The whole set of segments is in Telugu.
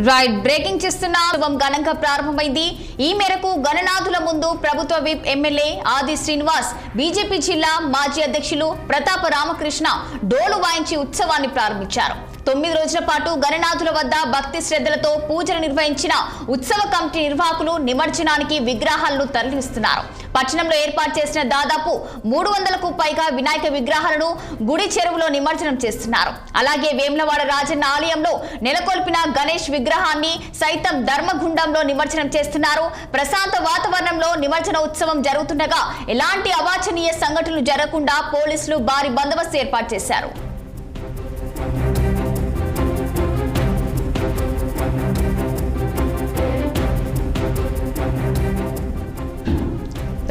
రైట్ బ్రేకింగ్ చేస్తున్న ఘనంగా ప్రారంభమైంది. ఈ మేరకు గణనాథుల ముందు ప్రభుత్వ విప్ ఎమ్మెల్యే ఆది శ్రీనివాస్ బీజేపీ జిల్లా మాజీ అధ్యక్షులు ప్రతాప రామకృష్ణ డోలు వాయించి ఉత్సవాన్ని ప్రారంభించారు. తొమ్మిది రోజుల పాటు గణనాథుల వద్ద భక్తి శ్రద్ధలతో పూజలు నిర్వహించిన ఉత్సవ కమిటీ నిర్వాహకులు నిమజ్జనానికి విగ్రహాలను తరలిస్తున్నారు. పట్టణంలో ఏర్పాటు చేసిన దాదాపు మూడు వందలకు పైగా వినాయక విగ్రహాలను గుడి చెరువులో నిమజ్జనం చేస్తున్నారు. అలాగే వేములవాడ రాజన్న ఆలయంలో నెలకొల్పిన గణేష్ విగ్రహాన్ని సైతం ధర్మగుండంలో నిమజ్జనం చేస్తున్నారు. ప్రశాంత వాతావరణంలో నిమజ్జన ఉత్సవం జరుగుతుండగా ఎలాంటి అవాంఛనీయ సంఘటనలు జరగకుండా పోలీసులు భారీ బందోబస్తు ఏర్పాటు చేశారు.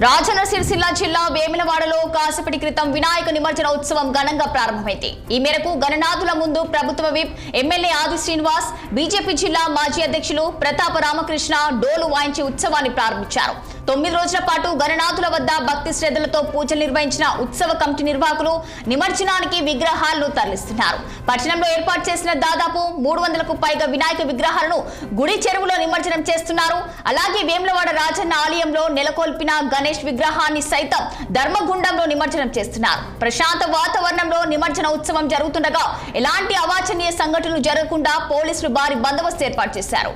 రాజన్న సిరిసిల్ల జిల్లా వేములవాడలో కాసేపటి క్రితం వినాయక నిమజ్జన ఉత్సవం ఘనంగా ప్రారంభమైంది. ఈ మేరకు గణనాథుల ముందు ప్రభుత్వ విప్ ఎమ్మెల్యే ఆది శ్రీనివాస్ బీజేపీ జిల్లా మాజీ అధ్యక్షులు ప్రతాప రామకృష్ణ డోలు వాయించి ఉత్సవాన్ని ప్రారంభించారు. తొమ్మిది రోజుల పాటు గణనాథుల వద్ద భక్తి శ్రద్ధలతో పూజలు నిర్వహించిన ఉత్సవ కమిటీ నిర్వాహకులు నిమజ్జనానికి విగ్రహాలను తరలిస్తున్నారు. పట్టణంలో ఏర్పాటు చేసిన దాదాపు మూడు వందలకు పైగా వినాయక విగ్రహాలను గుడి చెరువులో నిమజ్జనం చేస్తున్నారు. అలాగే వేములవాడ రాజన్న ఆలయంలో నెలకొల్పిన గణేష్ విగ్రహాన్ని సైతం ధర్మగుండంలో నిమజ్జనం చేస్తున్నారు. ప్రశాంత వాతావరణంలో నిమజ్జన ఉత్సవం జరుగుతుండగా ఎలాంటి అవాంఛనీయ సంఘటనలు జరగకుండా పోలీసులు భారీ బందోబస్తు ఏర్పాటు చేశారు.